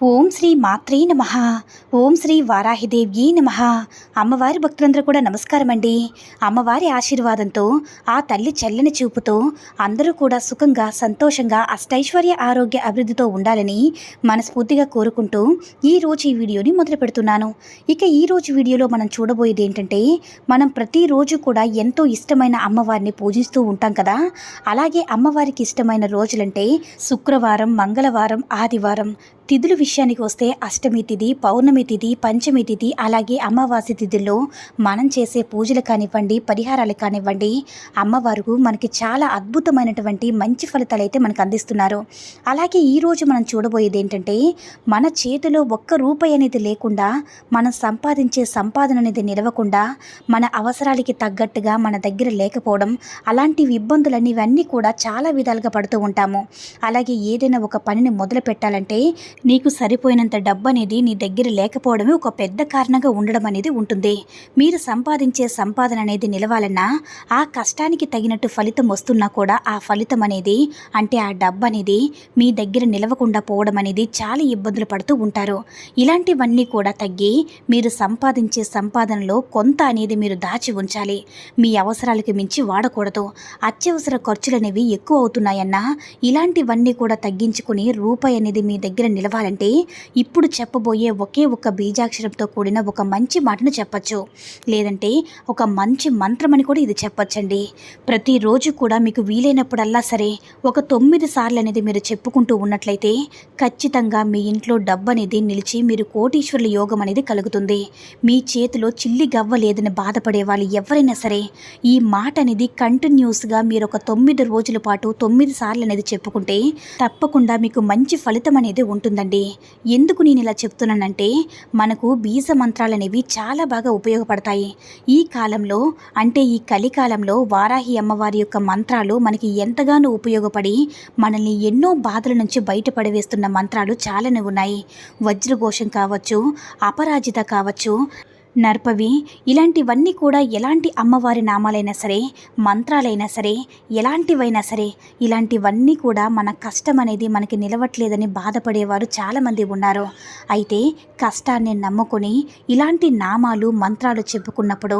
ఓం శ్రీ మాత్రే నమ. ఓం శ్రీ వారాహిదేవ్యే నమ. అమ్మవారి భక్తులందరూ కూడా నమస్కారం అండి అమ్మవారి ఆశీర్వాదంతో ఆ తల్లి చల్లని చూపుతో అందరూ కూడా సుఖంగా సంతోషంగా అష్టైశ్వర్య ఆరోగ్య అభివృద్ధితో ఉండాలని మనస్ఫూర్తిగా కోరుకుంటూ ఈ రోజు ఈ వీడియోని మొదలు పెడుతున్నాను. ఇక ఈ రోజు వీడియోలో మనం చూడబోయేది ఏంటంటే మనం ప్రతిరోజు కూడా ఎంతో ఇష్టమైన అమ్మవారిని పూజిస్తూ ఉంటాం కదా. అలాగే అమ్మవారికి ఇష్టమైన రోజులంటే శుక్రవారం మంగళవారం ఆదివారం తిథుల విషయానికి వస్తే అష్టమి తిథి పౌర్ణమి తిథి పంచమి తిథి అలాగే అమావాస్య తిథుల్లో మనం చేసే పూజలు కానివ్వండి పరిహారాలు కానివ్వండి అమ్మవారు మనకి చాలా అద్భుతమైనటువంటి మంచి ఫలితాలు అయితే మనకు అందిస్తున్నారు. అలాగే ఈరోజు మనం చూడబోయేది ఏంటంటే మన చేతిలో ఒక్క రూపాయి అనేది లేకుండా మనం సంపాదించే సంపాదన అనేది నిలవకుండా మన అవసరాలకి తగ్గట్టుగా మన దగ్గర లేకపోవడం అలాంటి ఇబ్బందులన్నీ ఇవన్నీ కూడా చాలా విధాలుగా పడుతూ ఉంటాము. అలాగే ఏదైనా ఒక పనిని మొదలు పెట్టాలంటే నీకు సరిపోయినంత డబ్బు అనేది నీ దగ్గర లేకపోవడమే ఒక పెద్ద కారణంగా ఉండడం అనేది ఉంటుంది. మీరు సంపాదించే సంపాదన అనేది నిలవాలన్నా ఆ కష్టానికి తగినట్టు ఫలితం వస్తున్నా కూడా ఆ ఫలితం అనేది అంటే ఆ డబ్బు అనేది మీ దగ్గర నిలవకుండా పోవడం అనేది చాలా ఇబ్బందులు పడుతూ ఉంటారు. ఇలాంటివన్నీ కూడా తగ్గి మీరు సంపాదించే సంపాదనలో కొంత అనేది మీరు దాచి ఉంచాలి. మీ అవసరాలకు మించి వాడకూడదు. అత్యవసర ఖర్చులు అనేవి ఎక్కువ అవుతున్నాయన్నా ఇలాంటివన్నీ కూడా తగ్గించుకుని రూపాయి అనేది మీ దగ్గర నిలవాలంటే ఇప్పుడు చెప్పబోయే ఒకే ఒక బీజాక్షరంతో కూడిన ఒక మంచి మాటను చెప్పచ్చు. లేదంటే ఒక మంచి మంత్రం అని కూడా ఇది చెప్పచ్చండి. ప్రతిరోజు కూడా మీకు వీలైనప్పుడల్లా సరే ఒక తొమ్మిది సార్లు అనేది మీరు చెప్పుకుంటూ ఉన్నట్లయితే ఖచ్చితంగా మీ ఇంట్లో డబ్బు అనేది నిలిచి మీరు కోటీశ్వరుల యోగం అనేది కలుగుతుంది. మీ చేతిలో చిల్లి గవ్వ లేదని బాధపడే వాళ్ళు ఎవరైనా సరే ఈ మాట అనేది కంటిన్యూస్గా మీరు ఒక తొమ్మిది రోజుల పాటు తొమ్మిది సార్లు అనేది చెప్పుకుంటే తప్పకుండా మీకు మంచి ఫలితం అనేది ఉంటుంది. ఉంటుందండి ఎందుకు నేను ఇలా చెప్తున్నానంటే మనకు బీజ మంత్రాలు అనేవి చాలా బాగా ఉపయోగపడతాయి. ఈ కాలంలో అంటే ఈ కలికాలంలో వారాహి అమ్మవారి యొక్క మంత్రాలు మనకి ఎంతగానో ఉపయోగపడి మనల్ని ఎన్నో బాధల నుంచి బయటపడవేస్తున్న మంత్రాలు చాలానే ఉన్నాయి. వజ్రఘోషం కావచ్చు అపరాజిత కావచ్చు నర్పవి ఇలాంటివన్నీ కూడా ఎలాంటి అమ్మవారి నామాలైనా సరే మంత్రాలైనా సరే ఎలాంటివైనా సరే ఇలాంటివన్నీ కూడా మన కష్టం అనేది మనకి నిలవట్లేదని బాధపడేవారు చాలామంది ఉన్నారు. అయితే కష్టాన్ని నమ్ముకొని ఇలాంటి నామాలు మంత్రాలు చెప్పుకున్నప్పుడు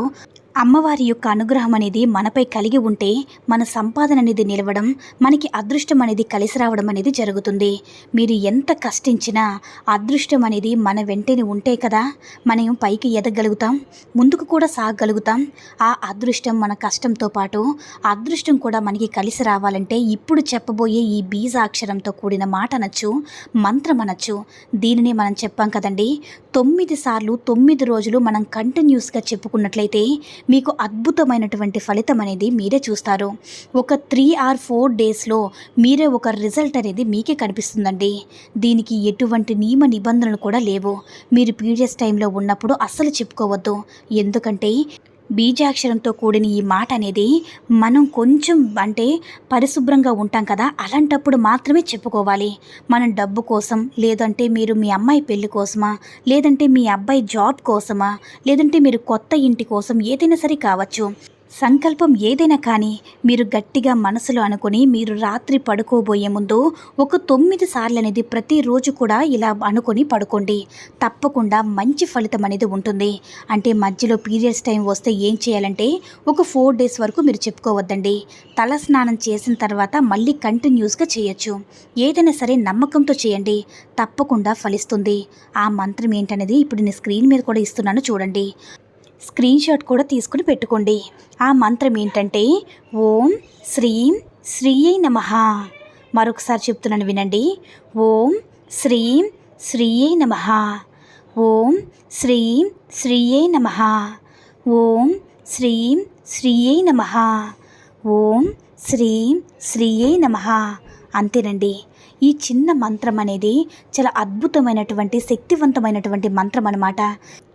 అమ్మవారి యొక్క అనుగ్రహం అనేది మనపై కలిగి ఉంటే మన సంపాదన అనేది నిలవడం మనకి అదృష్టం అనేది కలిసి రావడం అనేది జరుగుతుంది. మీరు ఎంత కష్టించినా అదృష్టం అనేది మన వెంటనే ఉంటే కదా మనం పైకి ఎదగలుగుతాం ముందుకు కూడా సాగగలుగుతాం ఆ అదృష్టం మన కష్టంతో పాటు అదృష్టం కూడా మనకి కలిసి రావాలంటే ఇప్పుడు చెప్పబోయే ఈ బీజాక్షరంతో కూడిన మాట అనొచ్చు మంత్రం అనొచ్చు. దీనిని మనం చెప్పాం కదండి. తొమ్మిది సార్లు తొమ్మిది రోజులు మనం కంటిన్యూస్గా చెప్పుకున్నట్లయితే మీకు అద్భుతమైనటువంటి ఫలితం అనేది మీరే చూస్తారు. ఒక త్రీ ఆర్ ఫోర్ డేస్లో మీరే ఒక రిజల్ట్ అనేది మీకే కనిపిస్తుందండి. దీనికి ఎటువంటి నియమ నిబంధనలు కూడా లేవు. మీరు పీరియడ్స్ టైంలో ఉన్నప్పుడు అస్సలు చెప్పుకోవద్దు. ఎందుకంటే బీజాక్షరంతో కూడిన ఈ మాట అనేది మనం కొంచెం అంటే పరిశుభ్రంగా ఉంటాం కదా అలాంటప్పుడు మాత్రమే చెప్పుకోవాలి. మనం డబ్బు కోసం లేదంటే మీరు మీ అమ్మాయి పెళ్ళి కోసమా లేదంటే మీ అబ్బాయి జాబ్ కోసమా లేదంటే మీరు కొత్త ఇంటి కోసం ఏదైనా సరే కావచ్చు. సంకల్పం ఏదైనా కానీ మీరు గట్టిగా మనసులో అనుకుని మీరు రాత్రి పడుకోబోయే ముందు ఒక తొమ్మిది సార్లు అనేది ప్రతిరోజు కూడా ఇలా అనుకొని పడుకోండి. తప్పకుండా మంచి ఫలితం అనేది ఉంటుంది. అంటే మధ్యలో పీరియడ్స్ టైం వస్తే ఏం చేయాలంటే ఒక ఫోర్ డేస్ వరకు మీరు చెప్పుకోవద్దండి. తల స్నానం చేసిన తర్వాత మళ్ళీ కంటిన్యూస్గా చేయొచ్చు. ఏదైనా సరే నమ్మకంతో చేయండి. తప్పకుండా ఫలిస్తుంది. ఆ మంత్రం ఏంటనేది ఇప్పుడు నేను స్క్రీన్ మీద కూడా ఇస్తున్నాను చూడండి. స్క్రీన్ షాట్ కూడా తీసుకుని పెట్టుకోండి. ఆ మంత్రం ఏంటంటే ఓం శ్రీం శ్రీయై నమ. మరొకసారి చెప్తున్నాను వినండి. ఓం శ్రీం శ్రీయై నమ. ఓం శ్రీం శ్రీయై నమ. ఓం శ్రీం శ్రీయై నమ. ఓం శ్రీం శ్రీయై నమ. అంతేనండి. ఈ చిన్న మంత్రం అనేది చాలా అద్భుతమైనటువంటి శక్తివంతమైనటువంటి మంత్రం అన్నమాట.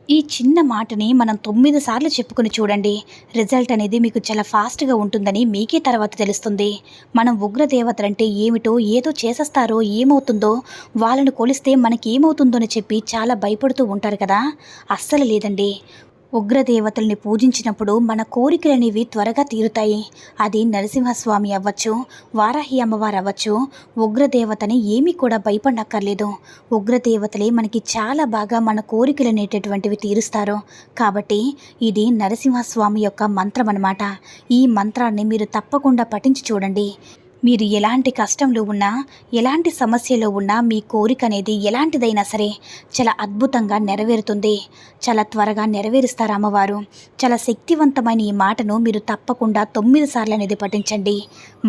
ఈ చిన్న మాటని మనం తొమ్మిది సార్లు చెప్పుకొని చూడండి. రిజల్ట్ అనేది మీకు చాలా ఫాస్ట్గా ఉంటుందని మీకే తర్వాత తెలుస్తుంది. మనం ఉగ్రదేవతలంటే ఏమిటో ఏదో చేసేస్తారో ఏమవుతుందో వాళ్ళను కొలిస్తే మనకి ఏమవుతుందో అని చెప్పి చాలా భయపడుతూ ఉంటారు కదా. అస్సలు లేదండి. ఉగ్రదేవతల్ని పూజించినప్పుడు మన కోరికలనేవి త్వరగా తీరుతాయి. అది నరసింహస్వామి అవ్వచ్చు వారాహి అమ్మవారు అవ్వచ్చు. ఉగ్రదేవతని ఏమీ కూడా భయపడక్కర్లేదు ఉగ్రదేవతలే మనకి చాలా బాగా మన కోరికలు అనేటటువంటివి తీరుస్తారు. కాబట్టి ఇది నరసింహస్వామి యొక్క మంత్రం అన్నమాట ఈ మంత్రాన్ని మీరు తప్పకుండా పఠించి చూడండి. మీరు ఎలాంటి కష్టంలో ఉన్నా ఎలాంటి సమస్యలో ఉన్నా మీ కోరిక అనేది ఎలాంటిదైనా సరే చాలా అద్భుతంగా నెరవేరుతుంది. చాలా త్వరగా నెరవేరుస్తారు అమ్మవారు. చాలా శక్తివంతమైన ఈ మాటను మీరు తప్పకుండా తొమ్మిది సార్లు అనేది పఠించండి.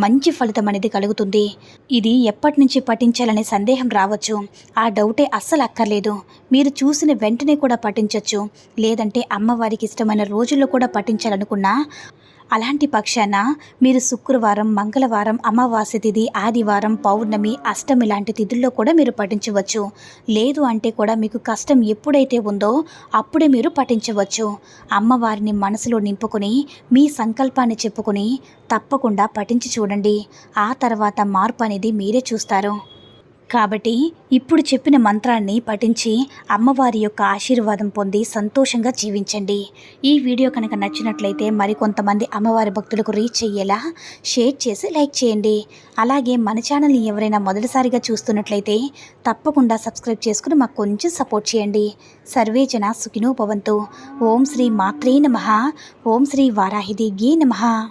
మంచి ఫలితం అనేది కలుగుతుంది. ఇది ఎప్పటి నుంచి పఠించాలనే సందేహం రావచ్చు. ఆ డౌటే అస్సలు అక్కర్లేదు. మీరు చూసిన వెంటనే కూడా పఠించవచ్చు లేదంటే అమ్మవారికి ఇష్టమైన రోజుల్లో కూడా పఠించాలనుకున్నా అలాంటి పక్షాన మీరు శుక్రవారం మంగళవారం అమావాస్య తిథి ఆదివారం పౌర్ణమి అష్టమి లాంటి తిథుల్లో కూడా మీరు పఠించవచ్చు. లేదు అంటే కూడా మీకు కష్టం ఎప్పుడైతే ఉందో అప్పుడే మీరు పఠించవచ్చు. అమ్మవారిని మనసులో నింపుకొని మీ సంకల్పాన్ని చెప్పుకొని తప్పకుండా పఠించి చూడండి. ఆ తర్వాత మార్పు అనేది మీరే చూస్తారు. కాబట్టి ఇప్పుడు చెప్పిన మంత్రాన్ని పఠించి అమ్మవారి యొక్క ఆశీర్వాదం పొంది సంతోషంగా జీవించండి. ఈ వీడియో కనుక నచ్చినట్లయితే మరికొంతమంది అమ్మవారి భక్తులకు రీచ్ అయ్యేలా షేర్ చేసి లైక్ చేయండి. అలాగే మన ఛానల్ని ఎవరైనా మొదటిసారిగా చూస్తున్నట్లయితే తప్పకుండా సబ్స్క్రైబ్ చేసుకుని మాకు కొంచెం సపోర్ట్ చేయండి. సర్వే జన సుఖినో భవంతు. ఓం శ్రీ మాత్రే నమ. ఓం శ్రీ వారాహిది గే నమ.